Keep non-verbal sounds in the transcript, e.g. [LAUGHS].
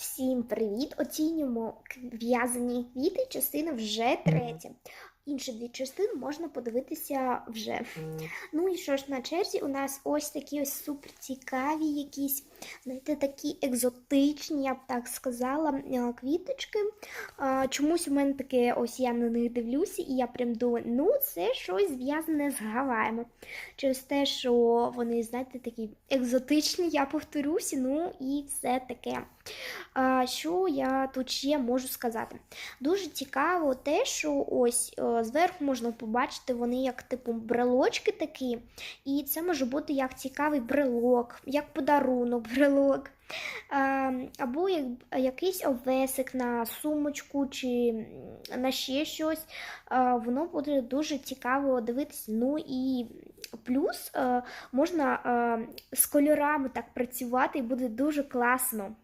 Всім привіт! Оцінюємо в'язані квіти, частина вже третя. Інші дві частини можна подивитися вже. Ну і що ж на черзі у нас ось такі ось супер цікаві, якісь, знаєте, такі екзотичні, я б так сказала, е, квіточки. Чомусь у мене таке, ось я на них дивлюся, і я прям думаю, ну це щось зв'язане з Гаваями. Через те, що вони, знаєте, такі екзотичні, я повторюся, ну і все таке. Що я тут ще можу сказати? Дуже цікаво те, що ось е, зверху можна побачити вони як типу брелочки такі, і це може бути як цікавий брелок, як подарунок, [LAUGHS] брелок. Або як, якийсь овесик на сумочку чи на ще щось. Воно буде дуже цікаво дивитися. Ну і плюс е, можна е, з кольорами так працювати, і буде дуже класно.